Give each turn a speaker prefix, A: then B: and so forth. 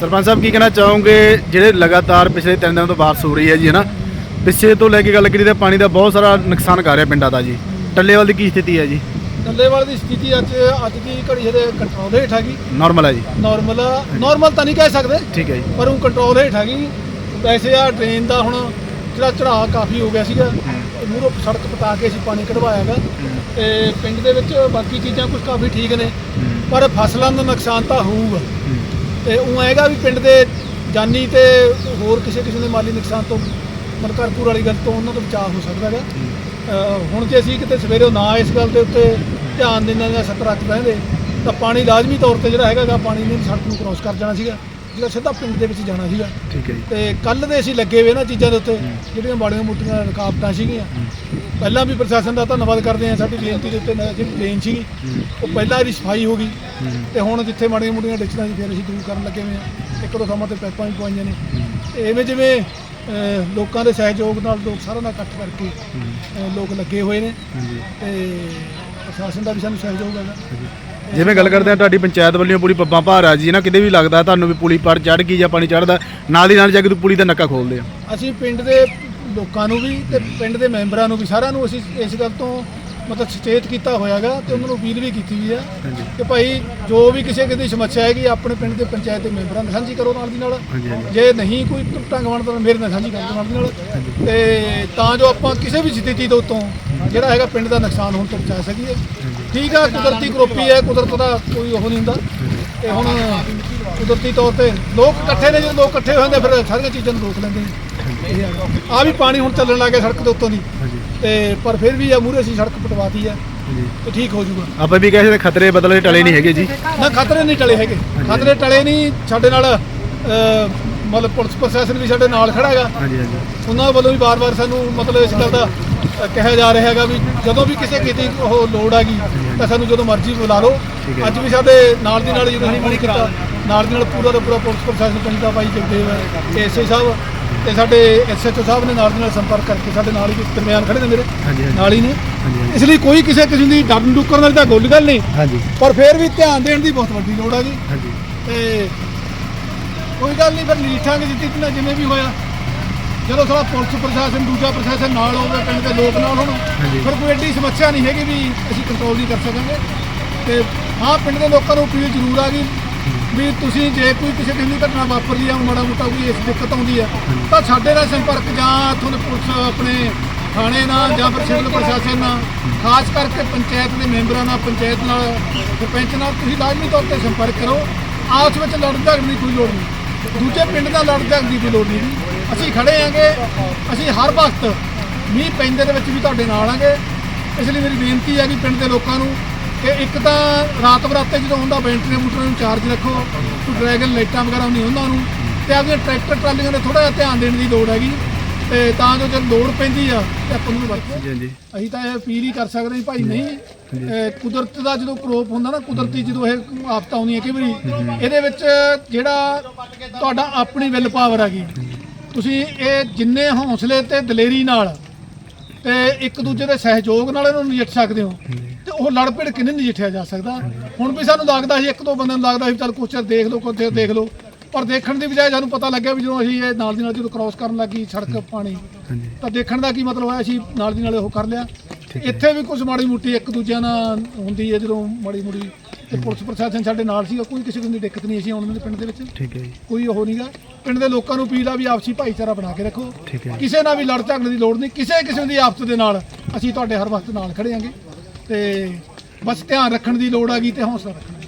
A: ਸਰਪੰਚ ਸਾਹਿਬ ਕੀ ਕਹਿਣਾ ਚਾਹੋਗੇ? ਜਿਹੜੇ ਲਗਾਤਾਰ ਪਿਛਲੇ ਤਿੰਨ ਦਿਨਾਂ ਤੋਂ ਬਾਰਿਸ਼ ਹੋ ਰਹੀ ਹੈ ਜੀ ਹਨਾ ਪਿੱਛੇ ਤੋਂ ਲੈ ਕੇ ਗੱਲ ਕਰੀ ਤਾਂ ਪਾਣੀ ਦਾ ਬਹੁਤ ਸਾਰਾ ਨੁਕਸਾਨ ਕਰ ਰਿਹਾ ਪਿੰਡਾਂ ਦਾ ਜੀ। ਟੱਲੇਵਾਲ ਦੀ ਕੀ ਸਥਿਤੀ ਹੈ ਜੀ?
B: ਡੱਲੇਵਾਲ ਦੀ ਸਥਿਤੀ ਅੱਜ ਅੱਜ ਦੀ ਘੜੀ ਇਹਦੇ ਕੰਟਰੋਲ ਹੇਠ ਹੈਗੀ।
A: ਨਾਰਮਲ ਹੈ ਜੀ।
B: ਨਾਰਮਲ ਨਾਰਮਲ ਤਾਂ ਨਹੀਂ ਕਹਿ ਸਕਦੇ
A: ਠੀਕ ਹੈ ਜੀ।
B: ਪਰ ਉਹ ਕੰਟਰੋਲ ਹੇਠ ਹੈਗੀ। ਵੈਸੇ ਆ ਟ੍ਰੇਨ ਦਾ ਹੁਣ ਜਿਹੜਾ ਚੜਾਅ ਕਾਫੀ ਹੋ ਗਿਆ ਸੀਗਾ। ਮੂਰੋਂ ਸੜਕ ਪਟਾ ਕੇ ਅਸੀਂ ਪਾਣੀ ਕਢਵਾਇਆਗਾ ਤੇ ਪਿੰਡ ਦੇ ਵਿੱਚ ਬਾਕੀ ਚੀਜ਼ਾਂ ਕੁਝ ਕਾਫੀ ਠੀਕ ਨੇ। ਪਰ ਫਸਲਾਂ ਦਾ ਨੁਕਸਾਨ ਤਾਂ ਹੋਊਗਾ। ਤੇ ਉਹ ਹੈਗਾ ਵੀ ਪਿੰਡ ਦੇ ਜਾਨੀ ਤੇ ਹੋਰ ਕਿਸੇ ਕਿਸੇ ਦੇ ਮਾਲੀ ਨੁਕਸਾਨ ਤੋਂ ਮਨਕਰਪੂਰ ਵਾਲੀ ਗੱਲ ਤੋਂ ਉਹਨਾਂ ਤੋਂ ਬਚਾਅ ਹੋ ਸਕਦਾ ਹੈਗਾ। ਹੁਣ ਜੇ ਅਸੀਂ ਕਿਤੇ ਸਵੇਰੇ ਨਾ ਇਸ ਗੱਲ ਦੇ ਉੱਤੇ ਧਿਆਨ ਦਿੰਦੇ ਜਾਂ ਸਤਰਕ ਰਹਿੰਦੇ ਤਾਂ ਪਾਣੀ ਲਾਜ਼ਮੀ ਤੌਰ ਤੇ ਜਿਹੜਾ ਹੈਗਾ ਪਾਣੀ ਨੇ ਸੜਕ ਨੂੰ ਕ੍ਰੋਸ ਕਰ ਜਾਣਾ ਸੀਗਾ ਜਿਹੜਾ ਸਿੱਧਾ ਪਿੰਡ ਦੇ ਵਿੱਚ ਜਾਣਾ ਸੀਗਾ।
A: ਠੀਕ ਹੈ ਜੀ।
B: ਤੇ ਕੱਲ ਦੇ ਅਸੀਂ ਲੱਗੇ ਹੋਏ ਨਾ ਚੀਜ਼ਾਂ ਦੇ ਉੱਤੇ ਜਿਹੜੀਆਂ ਮਾੜੀਆਂ ਮੋਟੀਆਂ ਰੁਕਾਵਟਾਂ ਸੀਗੀਆਂ। ਪਹਿਲਾਂ ਵੀ ਪ੍ਰਸ਼ਾਸਨ ਦਾ ਧੰਨਵਾਦ ਕਰਦੇ ਹਾਂ ਸਾਡੀ ਬੇਨਤੀ ਦੇ ਉੱਤੇ ਜਿਹੜੀ ਪਲੇਨ ਸੀਗੀ ਉਹ ਪਹਿਲਾਂ ਇਹਦੀ ਸਫ਼ਾਈ ਹੋ ਗਈ ਤੇ ਹੁਣ ਜਿੱਥੇ ਮਾੜੀਆਂ ਮੋਟੀਆਂ ਡਿਕਸ਼ਨਾਂ ਸੀ ਫਿਰ ਅਸੀਂ ਦੂਰ ਕਰਨ ਲੱਗੇ ਹੋਏ ਹਾਂ। ਇੱਕ ਦੋ ਥਾਵਾਂ ਤੇ ਪਾਈਪਾਂ ਵੀ ਪਵਾਈਆਂ ਨੇ। ਤੇ ਐਵੇਂ ਜਿਵੇਂ ਲੋਕਾਂ ਦੇ ਸਹਿਯੋਗ ਨਾਲ ਲੋਕ ਸਾਰਿਆਂ ਨਾਲ ਇਕੱਠ ਕਰਕੇ ਲੋਕ ਲੱਗੇ ਹੋਏ ਨੇ। ਤੇ ਪ੍ਰਸ਼ਾਸਨ ਦਾ ਵੀ ਸਾਨੂੰ ਸਹਿਯੋਗ ਹੈਗਾ।
A: ਜਿਵੇਂ ਗੱਲ ਕਰਦੇ ਆ ਤੁਹਾਡੀ ਪੰਚਾਇਤ ਵੱਲੋਂ ਪੂਰੀ ਪੱਬਾਂ ਭਾਰ ਆ ਜੀ ਨਾ ਕਿਤੇ ਵੀ ਲੱਗਦਾ ਤੁਹਾਨੂੰ ਵੀ ਪੁਲੀ ਪਰ ਚੜ ਗਈ ਜਾਂ ਪਾਣੀ ਚੜਦਾ ਨਾਲ ਦੀ ਨਾਲ ਜਾ ਕੇ ਪੁਲੀ ਦਾ ਨੱਕਾ ਖੋਲਦੇ ਆ
B: ਅਸੀਂ ਪਿੰਡ ਦੇ ਲੋਕਾਂ ਨੂੰ ਵੀ ਤੇ ਪਿੰਡ ਦੇ ਮੈਂਬਰਾਂ ਨੂੰ ਵੀ ਸਾਰਿਆਂ ਨੂੰ ਅਸੀਂ ਇਸ ਗੱਲ ਤੋਂ ਮਤਲਬ ਸੁਚੇਤ ਕੀਤਾ ਹੋਇਆਗਾ ਤੇ ਉਹਨਾਂ ਨੂੰ ਅਪੀਲ ਵੀ ਕੀਤੀ ਹੋਈ ਆ ਕਿ ਭਾਈ ਜੋ ਵੀ ਕਿਸੇ ਕਿਸੇ ਦੀ ਸਮੱਸਿਆ ਹੈਗੀ ਆਪਣੇ ਪਿੰਡ ਦੇ ਪੰਚਾਇਤ ਦੇ ਮੈਂਬਰਾਂ ਨਾਲ ਸਾਂਝੀ ਕਰੋ ਨਾਲ ਦੀ ਨਾਲ। ਜੇ ਨਹੀਂ ਕੋਈ ਢੰਗ ਬਣ ਤਾਂ ਮੇਰੇ ਨਾਲ ਸਾਂਝੀ ਕਰ ਨਾਲ ਦੀ ਨਾਲ। ਤੇ ਤਾਂ ਜੋ ਆਪਾਂ ਕਿਸੇ ਵੀ ਸਥਿਤੀ ਦੇ ਉੱਤੋਂ ਜਿਹੜਾ ਹੈਗਾ ਪਿੰਡ ਦਾ ਨੁਕਸਾਨ ਹੋਣ ਤੋਂ ਬਚਾ ਸਕੀਏ। ਠੀਕ ਆ ਕੁਦਰਤੀ ਕਰੋਪੀ ਹੈ ਕੁਦਰਤ ਦਾ ਕੋਈ ਉਹ ਨਹੀਂ ਹੁੰਦਾ। ਤੇ ਹੁਣ ਕੁਦਰਤੀ ਤੌਰ ਤੇ ਲੋਕ ਇਕੱਠੇ ਨੇ ਜਦੋਂ ਲੋਕ ਇਕੱਠੇ ਹੋ ਜਾਂਦੇ ਫਿਰ ਸਾਰੀਆਂ ਚੀਜ਼ਾਂ ਨੂੰ ਰੋਕ ਲੈਂਦੇ ਨੇ ਆ ਵੀ ਪਾਣੀ ਹੁਣ ਚੱਲਣ ਲੱਗ ਗਿਆ ਸੜਕ ਦੇ ਉੱਤੋਂ ਦੀ। ਤੇ ਪਰ ਫਿਰ ਵੀ ਆ ਮੂਰੇ ਅਸੀਂ ਸੜਕ ਪਟਵਾਤੀ ਆ। ਤੇ ਠੀਕ ਹੋ ਜਾਊਗਾ।
A: ਆਪਾਂ ਵੀ ਕਹੇ ਖਤਰੇ ਬਦਲੇ ਟਲੇ ਨਹੀਂ ਹੈਗੇ ਜੀ।
B: ਨਾ ਖਤਰੇ ਨਹੀਂ ਟਲੇ ਹੈਗੇ। ਖਤਰੇ ਟਲੇ ਨਹੀਂ ਸਾਡੇ ਨਾਲ ਮਤਲਬ ਪੁਲਿਸ ਪ੍ਰਸ਼ਾਸਨ ਵੀ ਸਾਡੇ ਨਾਲ ਖੜਾ ਹੈਗਾ।
A: ਹਾਂਜੀ ਹਾਂਜੀ।
B: ਉਹਨਾਂ ਵੱਲੋਂ ਵੀ ਵਾਰ-ਵਾਰ ਸਾਨੂੰ ਮਤਲਬ ਇਸ ਗੱਲ ਦਾ ਕਿਹਾ ਜਾ ਰਿਹਾ ਹੈਗਾ ਵੀ ਜਦੋਂ ਵੀ ਕਿਸੇ ਕੀਤੀ ਉਹ ਲੋੜ ਹੈਗੀ ਤਾਂ ਸਾਨੂੰ ਜਦੋਂ ਮਰਜ਼ੀ ਬੁਲਾ ਲਓ। ਅੱਜ ਵੀ ਸਾਡੇ ਨਾਲ ਦੀ ਨਾਲ ਜਦੋਂ ਅਸੀਂ ਕੀਤਾ। ਨਾਲ ਦੀ ਨਾਲ ਪੂਰਾ ਦਾ ਪੂਰਾ ਪੁਲਿਸ ਪ੍ਰਸ਼ਾਸਨ ਦਾ ਭਾਈ ਜਗਦੇਵ ਐਸਏ ਸਾਹਿਬ ਤੇ ਸਾਡੇ ਐਸਐਚਓ ਸਾਹਿਬ ਨੇ ਨਾਲ ਦੀ ਨਾਲ ਸੰਪਰਕ ਕਰਕੇ ਸਾਡੇ ਨਾਲ ਹੀ ਦਰਮਿਆਨ ਖੜੇ ਨੇ ਮੇਰੇ ਨਾਲ ਹੀ ਨੇ। ਇਸ ਲਈ ਕੋਈ ਕਿਸੇ ਕਿਸਮ ਦੀ ਡਰ ਡੁੱਕਣ ਵਾਲੀ ਤਾਂ ਗੱਲ ਗੱਲ ਨਹੀਂ।
A: ਹਾਂਜੀ।
B: ਪਰ ਫਿਰ ਵੀ ਧਿਆਨ ਦੇਣ ਦੀ ਬਹੁਤ ਵੱਡੀ ਲੋੜ ਹੈਗੀ
A: ਹਾਂਜੀ।
B: ਤੇ ਕੋਈ ਗੱਲ ਨਹੀਂ ਫਿਰ ਨੀਠਾਂਗੇ ਜਿੱਤੀ ਨਾਲ ਜਿਵੇਂ ਵੀ ਹੋਇਆ। ਜਦੋਂ ਸਾਡਾ ਪੁਲਿਸ ਪ੍ਰਸ਼ਾਸਨ ਦੂਜਾ ਪ੍ਰਸ਼ਾਸਨ ਨਾਲ ਹੋਵੇ ਪਿੰਡ ਦੇ ਲੋਕ ਨਾਲ ਹੋਣ। ਫਿਰ ਕੋਈ ਐਡੀ ਸਮੱਸਿਆ ਨਹੀਂ ਹੈਗੀ ਵੀ ਅਸੀਂ ਕੰਟਰੋਲ ਨਹੀਂ ਕਰ ਸਕਾਂਗੇ। ਤੇ ਹਾਂ ਪਿੰਡ ਦੇ ਲੋਕਾਂ ਨੂੰ ਅਪੀਲ ਜ਼ਰੂਰ ਆ ਗਈ। ਵੀ ਤੁਸੀਂ ਜੇ ਕੋਈ ਕਿਸੇ ਕਿਸਮ ਦੀ ਘਟਨਾ ਵਾਪਰਦੀ ਆ, ਮਾੜਾ ਮੋਟਾ ਕੋਈ ਇਸ ਦਿੱਕਤ ਆਉਂਦੀ ਆ, ਤਾਂ ਸਾਡੇ ਨਾਲ ਸੰਪਰਕ ਜਾਂ ਤੁਹਾਨੂੰ ਪੁਲਿਸ ਆਪਣੇ ਥਾਣੇ ਨਾਲ ਜਾਂ ਫਿਰ ਸਿਵਲ ਪ੍ਰਸ਼ਾਸਨ ਨਾਲ, ਖਾਸ ਕਰਕੇ ਪੰਚਾਇਤ ਦੇ ਮੈਂਬਰਾਂ ਨਾਲ, ਪੰਚਾਇਤ ਨਾਲ, ਸਰਪੰਚ ਨਾਲ ਤੁਸੀਂ ਲਾਜ਼ਮੀ ਤੌਰ ਤੇ ਸੰਪਰਕ ਕਰੋ। ਆਪਸ ਵਿੱਚ ਲੜਨ ਝਗੜਨ ਦੀ ਕੋਈ ਲੋੜ ਨਹੀਂ। ਦੂਜੇ ਪਿੰਡ ਦਾ ਲੜਨ ਝਗੜਨ ਦੀ ਕੋਈ ਲੋੜ ਨਹੀਂ ਅਸੀਂ ਖੜੇ ਆਂਗੇ, ਅਸੀਂ ਹਰ ਵਕਤ ਮੀਂਹ ਪੈਂਦੇ ਦੇ ਵਿੱਚ ਵੀ ਤੁਹਾਡੇ ਨਾਲ ਆਂਗੇ। ਇਸ ਲਈ ਮੇਰੀ ਬੇਨਤੀ ਹੈ ਕਿ ਪਿੰਡ ਦੇ ਲੋਕਾਂ ਨੂੰ ਕਿ ਇੱਕ ਤਾਂ ਰਾਤ ਬਰਾਤੇ ਜਦੋਂ ਹੁੰਦਾ ਬੈਂਟਰੀ ਮੋਟਰਾਂ ਨੂੰ ਚਾਰਜ ਰੱਖੋ ਕੋਈ ਡਰੈਗਨ ਲਾਈਟਾਂ ਵਗੈਰਾ ਹੁੰਦੀਆਂ ਉਹਨਾਂ। ਨੂੰ ਤੇ ਆਪਣੀਆਂ ਟਰੈਕਟਰ ਟਰਾਲੀਆਂ 'ਤੇ ਥੋੜਾ ਜਿਹਾ ਧਿਆਨ ਦੇਣ ਦੀ ਲੋੜ ਹੈਗੀ। ਤੇ ਤਾਂ ਜੋ ਜਦ ਲੋੜ ਪੈਂਦੀ ਆ ਤੇ ਆਪਾਂ ਨੂੰ ਵਰਤੋ ਅਸੀਂ ਤਾਂ ਇਹ ਅਪੀਲ ਹੀ ਕਰ ਸਕਦੇ ਹਾਂ ਭਾਈ ਨਹੀਂ ਕੁਦਰਤ ਦਾ ਜਦੋਂ ਕਰੋਪ ਹੁੰਦਾ ਨਾ ਕੁਦਰਤੀ ਜਦੋਂ ਇਹ ਆਫਤਾਂ ਆਉਂਦੀਆਂ ਕਈ ਵਾਰੀ ਇਹਦੇ ਵਿੱਚ ਜਿਹੜਾ ਤੁਹਾਡਾ ਆਪਣੀ ਵਿਲ ਪਾਵਰ ਹੈਗੀ ਤੁਸੀਂ ਇਹ ਜਿੰਨੇ ਹੌਸਲੇ ਤੇ ਦਲੇਰੀ ਨਾਲ ਤੇ ਇੱਕ ਦੂਜੇ ਦੇ ਸਹਿਯੋਗ ਨਾਲ ਇਹਨੂੰ ਨਜਿੱਠ ਸਕਦੇ ਹੋ। ਤੇ ਉਹ ਲੜ ਭਿੜ ਕਿੰਨੇ ਨਜਿੱਠਿਆ ਜਾ ਸਕਦਾ। ਹੁਣ ਵੀ ਸਾਨੂੰ ਲੱਗਦਾ ਸੀ ਇੱਕ ਦੋ ਬੰਦਿਆਂ ਨੂੰ ਲੱਗਦਾ ਸੀ ਚੱਲ ਕੁਛ ਚਿਰ ਦੇਖ ਲਓ ਕੁਛ ਦੇਖ ਲਓ। ਪਰ ਦੇਖਣ ਦੀ ਬਜਾਏ ਸਾਨੂੰ ਪਤਾ ਲੱਗਿਆ ਵੀ ਜਦੋਂ ਅਸੀਂ ਇਹ ਨਾਲ ਦੀ ਨਾਲ ਜਦੋਂ ਕ੍ਰਾਸ ਕਰਨ ਲੱਗੀ ਸੜਕ ਪਾਣੀ ਤਾਂ ਦੇਖਣ ਦਾ ਕੀ ਮਤਲਬ ਹੋਇਆ ਅਸੀਂ ਨਾਲ ਦੀ ਨਾਲ ਉਹ ਕਰ ਲਿਆ। ਇੱਥੇ ਵੀ ਕੁਝ ਮਾੜੀ ਮੁੱਟੀ ਇੱਕ ਦੂਜਿਆਂ ਨਾਲ ਹੁੰਦੀ ਹੈ ਜਦੋਂ ਮਾੜੀ ਮੁੜੀ ਤੇ ਪੁਲਿਸ ਪ੍ਰਸ਼ਾਸਨ ਸਾਡੇ ਨਾਲ ਸੀਗਾ ਕੋਈ ਕਿਸੇ ਕਿਸਮ ਦੀ ਦਿੱਕਤ ਨਹੀਂ ਸੀ ਆਉਣ ਦੇ ਪਿੰਡ ਦੇ ਵਿੱਚ।
A: ਠੀਕ ਹੈ ਜੀ।
B: ਕੋਈ ਉਹ ਨਹੀਂਗਾ ਪਿੰਡ ਦੇ ਲੋਕਾਂ ਨੂੰ ਅਪੀਲ ਆ ਵੀ ਆਪਸੀ ਭਾਈਚਾਰਾ ਬਣਾ ਕੇ ਰੱਖੋ।
A: ਠੀਕ ਹੈ।
B: ਕਿਸੇ ਨਾਲ ਵੀ ਲੜ ਝਗੜਨ ਦੀ ਲੋੜ ਨਹੀਂ। ਕਿਸੇ ਕਿਸਮ ਦੀ ਆਫਤ ਦੇ ਨਾਲ ਅਸੀਂ ਤੁਹਾਡੇ ਹਰ ਵਕਤ ਨਾਲ ਖੜੇ ਆਂਗੇ। ਤੇ ਬਸ ਧਿਆਨ ਰੱਖਣ ਦੀ ਲੋੜ ਆ ਗਈ ਤੇ ਹੌਸਲਾ ਰੱਖਣਾ।